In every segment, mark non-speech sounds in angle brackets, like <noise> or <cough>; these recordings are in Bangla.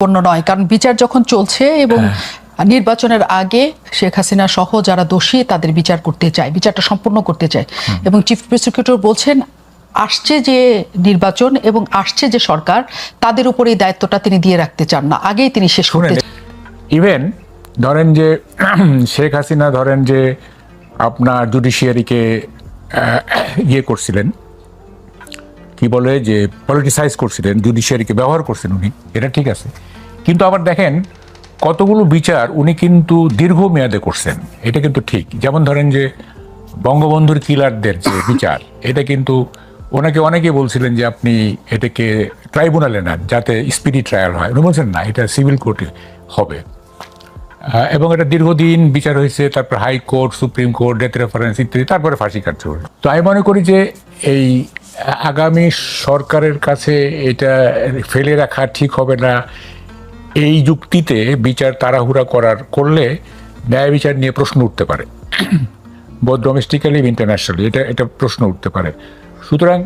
পণ্য নয়। কারণ বিচার যখন চলছে এবং নির্বাচনের আগে শেখ হাসিনা সহ যারা দোষী তাদের বিচার করতে চায় বিচারটা সম্পূর্ণ করতে চায়। এবং চিফ প্রসিকিউটর বলছেন আসছে যে নির্বাচন এবং আসছে যে সরকার তাদের উপর এই দায়িত্বটা তিনি দিয়ে রাখতে চান না। আগেই তিনি শেষ করতে ইভেন ধরেন যে <clears throat> শেখ হাসিনা ধরেন যে আপনার জুডিশিয়ারিকে ইয়ে করছিলেন কি বলে যে পলিটিসাইজ করছিলেন জুডিশিয়ারিকে ব্যবহার করছেন উনি, এটা ঠিক আছে। কিন্তু আবার দেখেন, কতগুলো বিচার উনি কিন্তু দীর্ঘমেয়াদে করছেন, এটা কিন্তু ঠিক। যেমন ধরেন যে বঙ্গবন্ধুর কিলারদের যে বিচার, এটা কিন্তু ওনাকে অনেকে বলছিলেন যে আপনি এটাকে ট্রাইব্যুনালে নেন, যাতে স্পিডি ট্রায়াল হয়। উনি বলছেন, না, এটা সিভিল কোর্টে হবে। এবং এটা দীর্ঘদিন বিচার হয়েছে, তারপর high court supreme court, death reference ইত্যাদি, তারপরে ফাঁসি কার্যকর তো আমি মনে করি যে এই আগামী সরকারের কাছে এটা ফেলে রাখা ঠিক হবে না। এই যুক্তিতে বিচার তাড়াহুড়া করার, করলে ন্যায় বিচার নিয়ে প্রশ্ন উঠতে পারে। বোধ ডোমেস্টিক্যালি ইন্টারন্যাশনালি এটা এটা প্রশ্ন উঠতে পারে। সুতরাং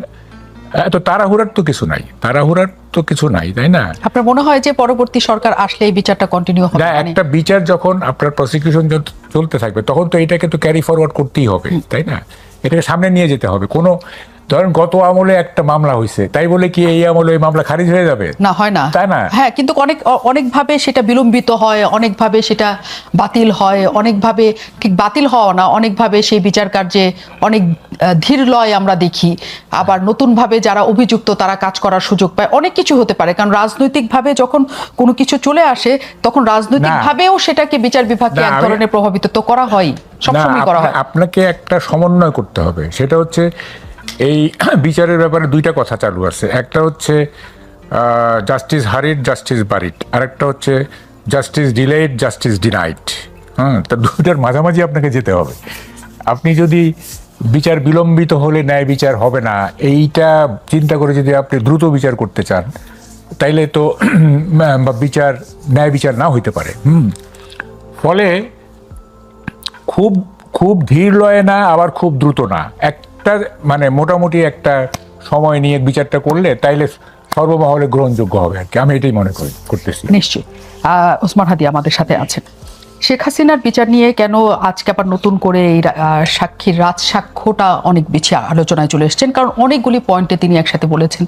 এত তাড়াহুড়ার তো কিছু নাই। তাড়াহুড়ার তো কিছু নাই তাই না? আপনার মনে হয় যে পরবর্তী সরকার আসলে এই বিচারটা কন্টিনিউ হবে? না মানে- একটা বিচার যখন আপনার প্রসিকিউশন চলতে থাকবে তখন তো এটাকে তো ক্যারি ফরওয়ার্ড করতেই হবে তাই না? এটাকে সামনে নিয়ে যেতে হবে। কোনো ধরেন গত আমলে একটা মামলা হয়েছে তাই বলে কি এই আমলে ওই মামলা খারিজ হয়ে যাবে? না হয় না। তাই না? হ্যাঁ কিন্তু অনেক অনেকভাবে সেটা বিলম্বিত হয় অনেকভাবে সেটা বাতিল হয় অনেকভাবে ঠিক বাতিল হওয়া না অনেকভাবে সেই বিচার কার্যে অনেক ধীর লয় আমরা দেখি। আবার নতুনভাবে যারা অভিযুক্ত তারা কাজ করার সুযোগ পায়। অনেক কিছু হতে পারে কারণ রাজনৈতিকভাবে যখন কোনো কিছু চলে আসে তখন রাজনৈতিকভাবেও সেটাকে বিচার বিভাগকে এক ধরনের প্রভাবিত তো করা হয় সবসময় করা হয়। আপনাকে একটা সমন্বয় করতে হবে। সেটা হচ্ছে এই <clears throat> বিচারের ব্যাপারে দুইটা কথা চালু আছে। একটা হচ্ছে জাস্টিস হারিড জাস্টিস বারিড আরেকটা হচ্ছে জাস্টিস ডিলেড জাস্টিস ডিনাইড হ্যাঁ তা দুইটার মাঝামাঝি আপনাকে যেতে হবে। আপনি যদি বিচার বিলম্বিত হলে ন্যায় বিচার হবে না, এইটা চিন্তা করে যদি আপনি দ্রুত বিচার করতে চান, তাইলে তো <clears throat> বিচার, ন্যায় বিচার না হইতে পারে। হুম, ফলে খুব খুব ধীর লয়ে না, আবার খুব দ্রুত না। একটা মানে মোটামুটি একটা সময় নিয়ে বিচারটা করলে তাইলে সর্বমহলে গ্রহণযোগ্য হবে আর কি। আমি এটাই মনে করি, করতেছি। নিশ্চয়ই। ওসমান হাদি আমাদের সাথে আছেন। শেখ হাসিনার বিচার নিয়ে কেন আজকে আবার নতুন করে এই সাক্ষীর রাত সাক্ষ্যটা অনেক বেশি আলোচনায় চলে এসেছেন? কারণ অনেকগুলি পয়েন্টে তিনি একসাথে বলেছেন।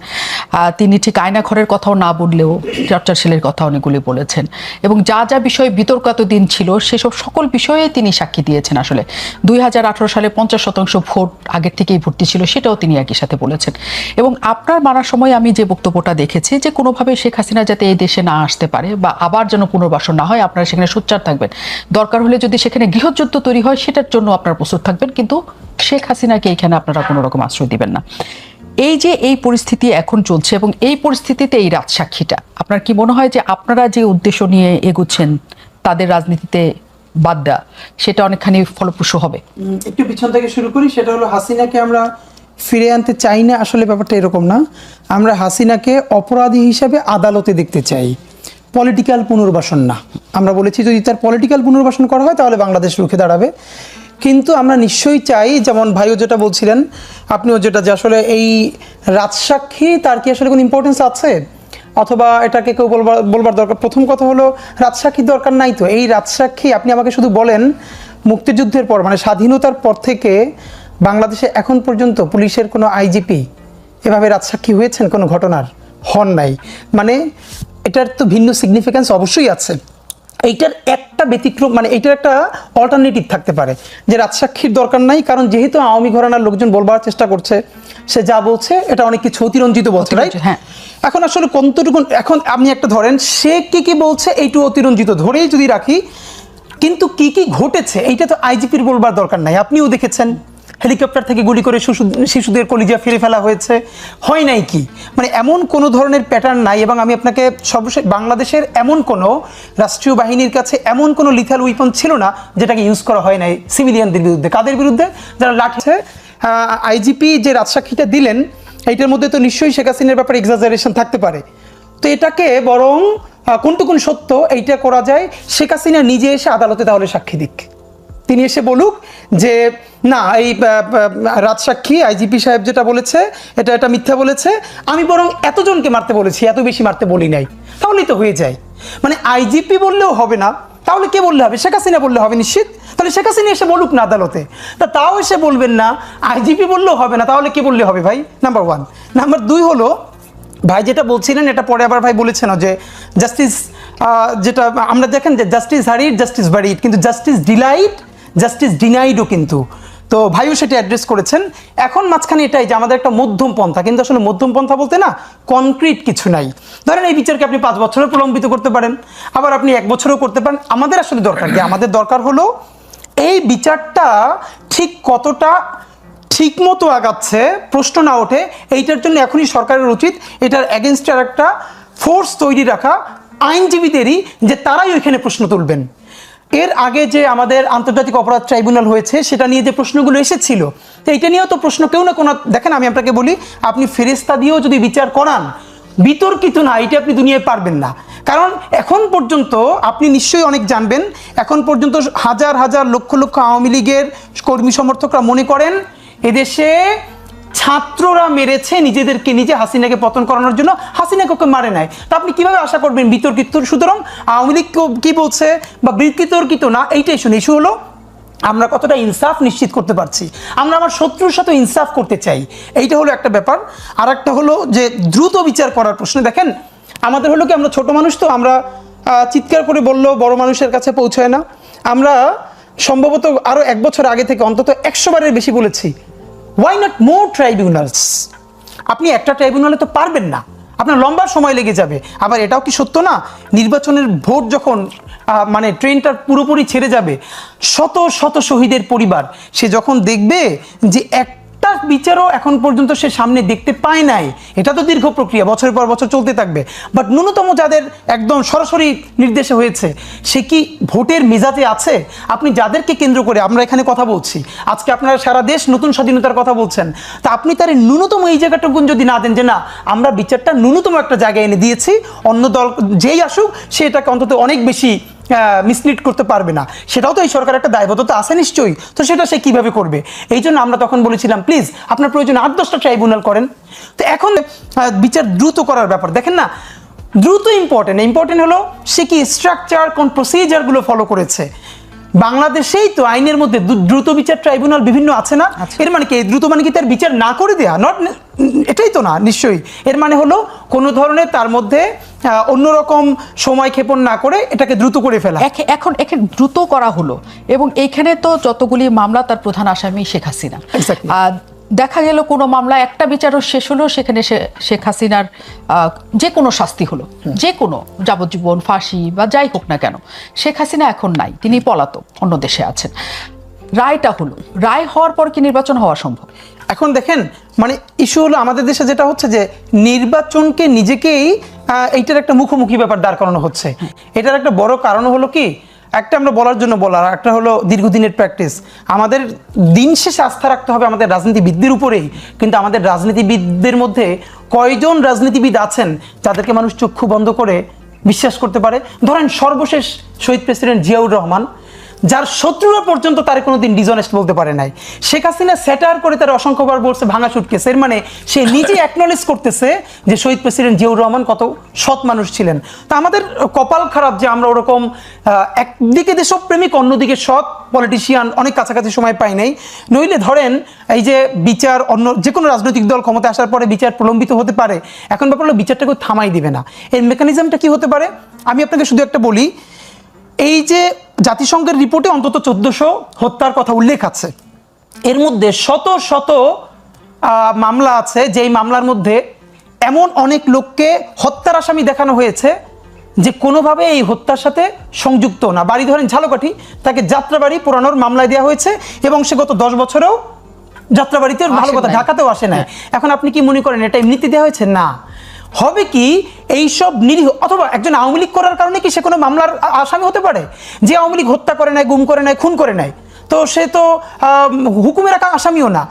তিনি ঠিক আয়নাঘরের কথাও না বললেও চর্চার ছেলের কথা অনেকগুলি বলেছেন। এবং যা যা বিষয়ে বিতর্ক দিন ছিল, সেসব সকল বিষয়ে তিনি সাক্ষী দিয়েছেন আসলে। দুই হাজার আঠারো সালে পঞ্চাশ শতাংশ ভোট আগের থেকেই ভর্তি ছিল, সেটাও তিনি একই সাথে বলেছেন। এবং আপনার মানার সময় আমি যে বক্তব্যটা দেখেছি, যে কোনোভাবে শেখ হাসিনা যাতে এই দেশে না আসতে পারে বা আবার যেন পুনর্বাসন না হয়, আপনারা সেখানে সোচ্চার থাকবেন। দরকার হলে যদি সেখানে গৃহযুদ্ধ তৈরি হয়, সেটার জন্য আপনারা প্রস্তুত থাকবেন। কিন্তু শেখ হাসিনাকে এখানে আপনারা কোনো রকম আশ্রয় দিবেন না। এই যে এই পরিস্থিতি এখন চলছে এবং এই পরিস্থিতিতে এই রাজসাক্ষীটা, আপনার কি মনে হয় যে আপনারা যে উদ্দেশ্য নিয়ে এগুচ্ছেন, তাদের রাজনীতিতে বাদ দেওয়া সেটা অনেকখানি ফলপ্রসূ হবে? একটু পিছন থেকে শুরু করি, সেটা হলো হাসিনাকে আমরা ফিরে আনতে চাই না, আসলে ব্যাপারটা এরকম না। আমরা হাসিনাকে অপরাধী হিসাবে আদালতে দেখতে চাই। পলিটিক্যাল পুনর্বাসন না। আমরা বলেছি যদি তার পলিটিক্যাল পুনর্বাসন করা হয়, তাহলে বাংলাদেশ রুখে দাঁড়াবে। কিন্তু আমরা নিশ্চয়ই চাই, যেমন ভাইও যেটা বলছিলেন, আপনিও যেটা যে আসলে এই রাজসাক্ষী, তার কি আসলে কোনো ইম্পর্টেন্স আছে? অথবা এটাকে কেউ বলবার বলবার দরকার। প্রথম কথা হলো, রাজসাক্ষীর দরকার নাই তো। এই রাজসাক্ষী, আপনি আমাকে শুধু বলেন, মুক্তিযুদ্ধের পর মানে স্বাধীনতার পর থেকে বাংলাদেশে এখন পর্যন্ত পুলিশের কোনো আইজিপি এভাবে রাজসাক্ষী হয়েছেন? কোনো ঘটনার হন নাই। মানে এটার তো ভিন্ন সিগনিফিক্যান্স অবশ্যই আছে। এইটার একটা ব্যতিক্রম মানে এইটার একটা অল্টারনেটিভ থাকতে পারে। যে রাজসাক্ষীর দরকার নাই কারণ যেহেতু আওয়ামী ঘরানার লোকজন বলবার চেষ্টা করছে সে যা বলছে এটা অনেক কিছু অতিরঞ্জিত বলছে রাইট হ্যাঁ। এখন আসলে কতটুকু এখন আপনি একটা ধরেন সে কি কি বলছে এইটু অতিরঞ্জিত ধরেই যদি রাখি কিন্তু কি কি ঘটেছে এইটা তো আইজিপির বলবার দরকার নাই। আপনিও দেখেছেন। হেলিকপ্টার থেকে গুলি করে শিশু, শিশুদের কলিজা ফিরে ফেলা হয়েছে। হয় নাই কি? মানে এমন কোনো ধরনের প্যাটার্ন নাই এবং আমি আপনাকে সর্বশেষ বাংলাদেশের এমন কোনো রাষ্ট্রীয় বাহিনীর কাছে এমন কোনো লিথাল উইপন ছিল না যেটাকে ইউজ করা হয় নাই সিভিলিয়ানদের বিরুদ্ধে। কাদের বিরুদ্ধে? যারা লাঠছে আইজিপি যে রাজসাক্ষীটা দিলেন, এইটার মধ্যে তো নিশ্চয়ই শেখ হাসিনার ব্যাপারে এক্সাজারেশন থাকতে পারে। তো এটাকে বরং কোনটুকুন সত্য, এইটা করা যায়, শেখ হাসিনা নিজে এসে আদালতে তাহলে সাক্ষী দিক। তিনি এসে বলুক যে, না, এই রাজসাক্ষী আইজিপি সাহেব যেটা বলেছে, এটা এটা মিথ্যা বলেছে। আমি বরং এতজনকে মারতে বলেছি, এত বেশি মারতে বলি নাই। তাহলেই তো হয়ে যায়। মানে আইজিপি বললেও হবে না। তাহলে কে বললে হবে? শেখ হাসিনা বললে হবে নিশ্চিত। তাহলে শেখ হাসিনা এসে বলুক না আদালতে। তা তাও এসে বলবেন না, আইজিপি বললেও হবে না, তাহলে কে বললে হবে ভাই? নাম্বার ওয়ান নাম্বার দুই হলো, ভাই যেটা বলছিলেন, এটা পরে আবার ভাই বলেছেন যে জাস্টিস যেটা আমরা দেখেন যে জাস্টিস হারিড জাস্টিস বাড়িড কিন্তু জাস্টিস ডিলাইট জাস্টিস ডিনাইডও কিন্তু। তো ভাইও সেটা অ্যাড্রেস করেছেন। এখন মাঝখানে এটাই যে আমাদের একটা মধ্যম পন্থা, কিন্তু আসলে মধ্যম পন্থা বলতে না কনক্রিট কিছু নাই। ধরেন এই বিচারকে আপনি পাঁচ বছরও প্রলম্বিত করতে পারেন, আবার আপনি এক বছরও করতে পারেন, আমাদের আসলে দরকার কি? আমাদের দরকার হলো এই বিচারটা ঠিক কতটা ঠিক মতো আগাচ্ছে, প্রশ্ন না ওঠে, এইটার জন্য এখনই সরকারের উচিত এটার আর একটা ফোর্স তৈরি রাখা আইনজীবীদেরই যে তারাই ওইখানে প্রশ্ন তুলবেন। এর আগে যে আমাদের আন্তর্জাতিক অপরাধ ট্রাইব্যুনাল হয়েছে, সেটা নিয়ে যে প্রশ্নগুলো এসেছিল, তো এটা নিয়েও তো প্রশ্ন কেউ না কোনো, দেখেন আমি আপনাকে বলি, আপনি ফেরেস্তা দিয়েও যদি বিচার করান, বিতর্কিত না, এটা আপনি দুনিয়ায় পারবেন না। কারণ এখন পর্যন্ত আপনি নিশ্চয়ই অনেক জানবেন, এখন পর্যন্ত হাজার হাজার লক্ষ লক্ষ আওয়ামী লীগের কর্মী সমর্থকরা মনে করেন, এদেশে ছাত্ররা মেরেছে নিজেদেরকে, নিজে হাসিনাকে পতন করানোর জন্য। হাসিনাকে ওকে মারে নাই। তা আপনি কীভাবে আশা করবেন বিতর্কিত? সুতরাং আওয়ামী লীগ কি বলছে বা বিতর্কিত না? এইটাই শুনে ইস্যু হলো, আমরা কতটা ইনসাফ নিশ্চিত করতে পারছি। আমরা আমার শত্রুর সাথে ইনসাফ করতে চাই। এইটা হলো একটা ব্যাপার। আর একটা হলো যে দ্রুত বিচার করার প্রশ্ন। দেখেন, আমাদের হলো কি, আমরা ছোট মানুষ তো, আমরা চিৎকার করে বললেও বড় মানুষের কাছে পৌঁছায় না। আমরা সম্ভবত আরও এক বছর আগে থেকে অন্তত একশো বারের বেশি বলেছি ওয়াই নট মোর ট্রাইব্যুনালস আপনি একটা ট্রাইব্যুনালে তো পারবেন না। আপনার লম্বা সময় লেগে যাবে। আবার এটাও কি সত্য না? নির্বাচনের ভোট যখন মানে ট্রেনটা পুরোপুরি ছেড়ে যাবে, শত শত শহীদের পরিবার, সে যখন দেখবে যে একটা বিচারও এখন পর্যন্ত সে সামনে দেখতে পায় নাই। এটা তো দীর্ঘ প্রক্রিয়া, বছরের পর বছর চলতে থাকবে। বাট ন্যূনতম যাদের একদম সরাসরি নির্দেশে হয়েছে, সে কি ভোটের মেজাজে আছে? আপনি যাদেরকে কেন্দ্র করে আমরা এখানে কথা বলছি, আজকে আপনারা সারা দেশ নতুন স্বাধীনতার কথা বলছেন, তা আপনি তার ন্যূনতম এই জায়গাটুকুন যদি না দেন যে না, আমরা বিচারটা ন্যূনতম একটা জায়গায় এনে দিয়েছি, অন্য দল যেই আসুক, সে এটাকে অন্তত অনেক বেশি মিসলিড করতে পারবে না। সেটাও তো এই সরকার একটা দায়বদ্ধতা আছে নিশ্চয়ই। তো সেটা সে কীভাবে করবে? এই জন্য আমরা তখন বলেছিলাম, প্লিজ, আপনার প্রয়োজন আট, দশটা ট্রাইব্যুনাল করেন। তো এখন বিচার দ্রুত করার ব্যাপার। দেখেন না, দ্রুত ইম্পর্টেন্ট ইম্পর্টেন্ট হলো সে কি স্ট্রাকচার কোন প্রসিজারগুলো ফলো করেছে। বাংলাদেশেই তো আইনের মধ্যে দ্রুত বিচার ট্রাইব্যুনাল বিভিন্ন আছে না? এর মানে কি দ্রুত মানে কি তার বিচার না করে দেয়া? নট এটাই তো না নিশ্চয়ই। এর মানে হলো কোনো ধরনের তার মধ্যে অন্যরকম সময় ক্ষেপণ না করে এটাকে দ্রুত করে ফেলা। এখন একে দ্রুত করা হলো। এবং এইখানে তো যতগুলি মামলা তার প্রধান আসামি শেখ হাসিনা। দেখা গেল কোনো মামলা একটা বিচারও শেষ হলো সেখানে শেখ হাসিনার যে কোনো শাস্তি হলো যে কোনো যাবজ্জীবন ফাঁসি বা যাই হোক না কেন শেখ হাসিনা এখন নাই তিনি পলাতক অন্য দেশে আছেন। রায়টা হলো রায় হওয়ার পর কি নির্বাচন হওয়া সম্ভব? এখন দেখেন মানে ইস্যু হলো আমাদের দেশে যেটা হচ্ছে যে নির্বাচনকে নিজেকেই এইটার একটা মুখোমুখি ব্যাপার দাঁড় করানো হচ্ছে। এটার একটা বড় কারণ হলো কি একটা আমরা বলার জন্য বলার, একটা হলো দীর্ঘদিনের প্র্যাকটিস আমাদের দিন শেষে আস্থা রাখতে হবে আমাদের রাজনীতিবিদদের উপরেই। কিন্তু আমাদের রাজনীতিবিদদের মধ্যে কয়জন রাজনীতিবিদ আছেন যাদেরকে মানুষ চক্ষু বন্ধ করে বিশ্বাস করতে পারে? ধরেন সর্বশেষ শহীদ প্রেসিডেন্ট জিয়াউর রহমান যার শত্রুরা পর্যন্ত তার কোনোদিন ডিজনেস্ট বলতে পারে নাই। শেখ হাসিনা স্যাটার করে তার অসংখ্যবার বলছে, ভাঙা সুটকেস। এর মানে সে নিজে অ্যাকনোলেজ করতেছে যে শহীদ প্রেসিডেন্ট জিয়াউর রহমান কত সৎ মানুষ ছিলেন। তা আমাদের কপাল খারাপ যে আমরা ওরকম একদিকে দেশপ্রেমিক অন্যদিকে সৎ পলিটিশিয়ান অনেক কাছাকাছি সময় পাই নাই। নইলে ধরেন, এই যে বিচার অন্য যে কোনো রাজনৈতিক দল ক্ষমতা আসার পরে বিচার প্রলম্বিত হতে পারে। এখন ব্যাপার হলো বিচারটা কেউ থামাই দিবে না। এর মেকানিজমটা কি হতে পারে? আমি আপনাকে শুধু একটা বলি, এই যে জাতিসংঘের রিপোর্টে অন্তত চোদ্দশো হত্যার কথা উল্লেখ আছে। এর মধ্যে শত শত মামলা আছে যেই মামলার মধ্যে এমন অনেক লোককে হত্যার আসামি দেখানো হয়েছে যে কোনোভাবে এই হত্যার সাথে সংযুক্ত না। বাড়ি ধরেন ঝালকাঠি তাকে যাত্রাবাড়ি পুরানোর মামলায় দেওয়া হয়েছে এবং সে গত দশ বছরেও যাত্রাবাড়িতে ভালো কথা ঢাকাতেও আসে না এখন আপনি কি মনে করেন এটা এমনিতে দেওয়া হয়েছে? না। হবে কি এইসব নিরীহ অথবা একজন আওয়ামী লীগ করার কারণে কি সে কোনো মামলার আসামি হতে পারে? যে আওয়ামী লীগ হত্যা করে নেয় গুম করে নেয় খুন করে নেয় তো সে তো হুকুমের আসামিও না।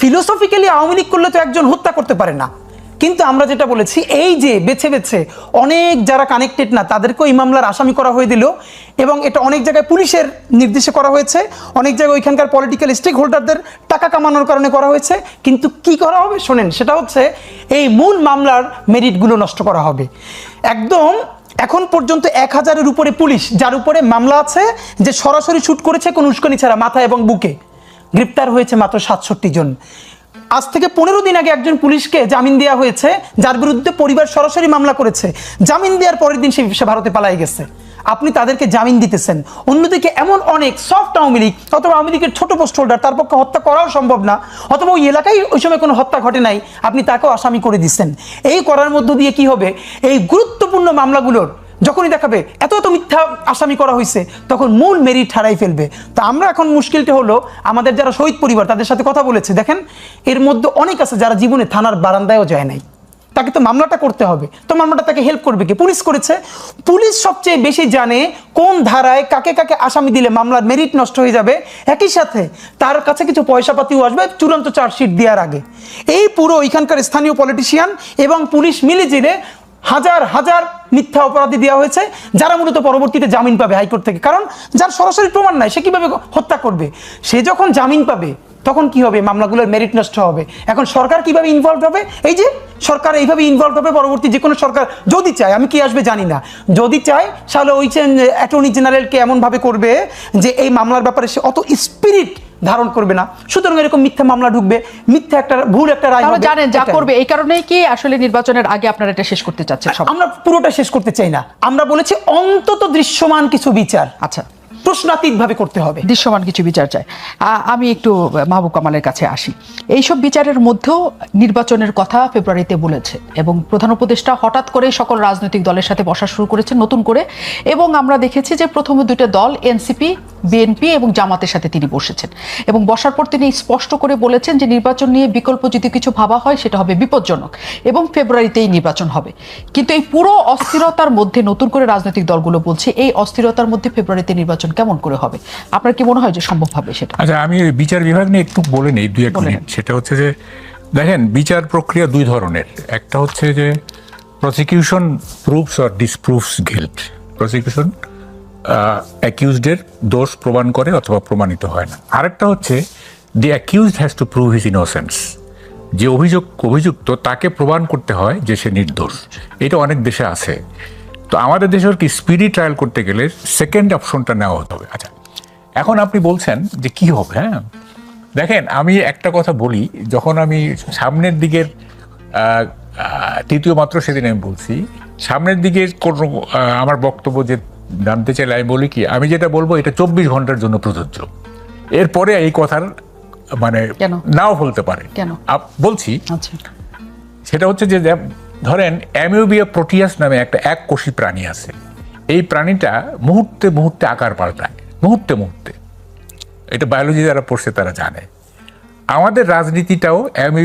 ফিলোসফিক্যালি আওয়ামী লীগ করলে তো একজন হত্যা করতে পারে না। কিন্তু আমরা যেটা বলেছি, এই যে বেছে বেছে অনেক যারা কানেক্টেড না, তাদেরকেও এই মামলার আসামি করা হয়ে দিল এবং এটা অনেক জায়গায় পুলিশের নির্দেশে করা হয়েছে। অনেক জায়গায় ওইখানকার পলিটিক্যাল স্টেক হোল্ডারদের টাকা কামানোর কারণে করা হয়েছে। কিন্তু কি করা হবে? শোনেন, সেটা হচ্ছে এই মূল মামলার মেরিটগুলো নষ্ট করা হবে। একদম এখন পর্যন্ত এক হাজারের উপরে পুলিশ, যার উপরে মামলা আছে, যে সরাসরি শুট করেছে কোন উস্কানি ছাড়া মাথা এবং বুকে, গ্রেপ্তার হয়েছে মাত্র সাতষট্টি জন। আজ থেকে পনেরো দিন আগে একজন পুলিশকে জামিন দেওয়া হয়েছে, যার বিরুদ্ধে পরিবার সরাসরি মামলা করেছে। জামিন দেওয়ার পরের দিন সে ভারতে পালাই গেছে। আপনি তাদেরকে জামিন দিতেছেন। অন্যদিকে এমন অনেক সফট আওয়ামী লীগ অথবা আওয়ামী লীগের ছোট পোস্ট হোল্ডার তার পক্ষে হত্যা করাও সম্ভব না, অথবা ওই এলাকায় ওই সময় কোনো হত্যা ঘটে নাই, আপনি তাকেও আসামি করে দিচ্ছেন। এই করার মধ্য দিয়ে কি হবে? এই গুরুত্বপূর্ণ মামলাগুলোর যখনই দেখাবে, এত এত মিথ্যা আসামি করা হয়েছে তখন মূল মেরিট হারাই ফেলবে। তো আমরা এখন মুশকিলটা হলো, আমাদের যারা শহীদ পরিবার, তাদের সাথে কথা বলেছে। দেখেন, এর মধ্যে অনেক আছে যারা জীবনে থানার বারান্দায়ও যায় নাই। তাকে তো মামলাটা করতে হবে। তো মামলাটা তাকে হেল্প করবে কি? পুলিশ করেছে। পুলিশ সবচেয়ে বেশি জানে কোন ধারায় কাকে কাকে আসামি দিলে মামলার মেরিট নষ্ট হয়ে যাবে। একই সাথে তার কাছে কিছু পয়সা পাতিও আসবে চূড়ান্ত চার্জশিট দেওয়ার আগে। এই পুরো এখানকার স্থানীয় পলিটিশিয়ান এবং পুলিশ মিলে জিলে হাজার হাজার মিথ্যা অপরাধী দেওয়া হয়েছে, যারা মূলত পরবর্তীতে জামিন পাবে হাইকোর্ট থেকে। কারণ যার সরাসরি প্রমাণ নাই, সে কীভাবে হত্যা করবে? সে যখন জামিন পাবে, তখন কি হবে? মামলাগুলোর মেরিট নষ্ট হবে। এখন সরকার কীভাবে ইনভলভ হবে? এই যে সরকার এইভাবে ইনভলভ হবে পরবর্তী যে কোনো সরকার যদি চায় আমি কি আসবে জানি না। যদি চায় তাহলে ওই অ্যাটর্নি জেনারেলকে এমনভাবে করবে যে এই মামলার ব্যাপারে সে অত স্পিরিট ধারণ করবে না। সুতরাং এরকম মিথ্যা মামলা ঢুকবে মিথ্যা একটা ভুল একটা রায় হবে। জানেন যা করবে এই কারণেই কি আসলে নির্বাচনের আগে আপনারা এটা শেষ করতে চাচ্ছেন আমরা পুরোটা শেষ করতে চাই না। আমরা বলেছি অন্তত দৃশ্যমান কিছু বিচার। আচ্ছা। প্রশ্নাতীত ভাবে করতে হবে। দৃশ্যমান কিছু বিচার চাই। আমি একটু মাহবুব কামালের কাছে আসি। এইসব বিচারের মধ্যেও নির্বাচনের কথা ফেব্রুয়ারিতে বলেছে এবং প্রধান উপদেষ্টা হঠাৎ করে সকল রাজনৈতিক দলের সাথে বসা শুরু করেছে নতুন করে এবং আমরা দেখেছি যে প্রথমে দুটো দল এনসিপি, বিএনপি এবং জামাতের সাথে তিনি বসেছেন এবং বসার পর তিনি স্পষ্ট করে বলেছেন যে নির্বাচন নিয়ে বিকল্প যদি কিছু ভাবা হয় সেটা হবে বিপজ্জনক এবং ফেব্রুয়ারিতেই নির্বাচন হবে। কিন্তু এই পুরো অস্থিরতার মধ্যে নতুন করে রাজনৈতিক দলগুলো বলছে, এই অস্থিরতার মধ্যে ফেব্রুয়ারিতে নির্বাচন কেমন করে হবে? আপনার কি মনে হয় যে সম্ভব হবে সেটা? আচ্ছা আমি বিচার বিভাগ নিয়ে একটু বলে নেই দুই এক মিনিট। সেটা হচ্ছে যে দেখেন বিচার প্রক্রিয়া দুই ধরনের। একটা হচ্ছে যে prosecution proofs or disproves guilt prosecution অ্যাকিউজডের দোষ প্রমাণ করে অথবা প্রমাণিত হয় না। আরেকটা হচ্ছে the accused has to prove his innocence যে অভিযোগ অভিযুক্ত তাকে প্রমাণ করতে হয় যে সে নির্দোষ। এটা অনেক দেশে আছে। তো আমাদের দেশের কি স্পিডি ট্রায়াল করতে গেলে সেকেন্ড অপশনটা নেওয়া হতে হবে। আচ্ছা এখন আপনি বলছেন যে কি হবে হ্যাঁ? দেখেন আমি একটা কথা বলি যখন আমি সামনের দিকের তৃতীয় মাত্র সেদিন আমি বলছি সামনের দিকে কোনো আমার বক্তব্য যে জানতে চাইলে আমি বলি কি আমি যেটা বলব এটা চব্বিশ ঘণ্টার জন্য প্রযোজ্য। এরপরে এই কথার মানে? নাও বলতে পারে। বলছি আচ্ছা। সেটা হচ্ছে যে- ধরেন অ্যামিউবিয়া প্রোটিয়াস নামে একটা এক কোষী প্রাণী আছে। এই প্রাণীটা মুহূর্তে মুহূর্তে আকার পাল্টায়, মুহূর্তে মুহূর্তে। এটা বায়োলজি যারা পড়ছে, তারা জানে। আমাদের রাজনীতিটাও অ্যামি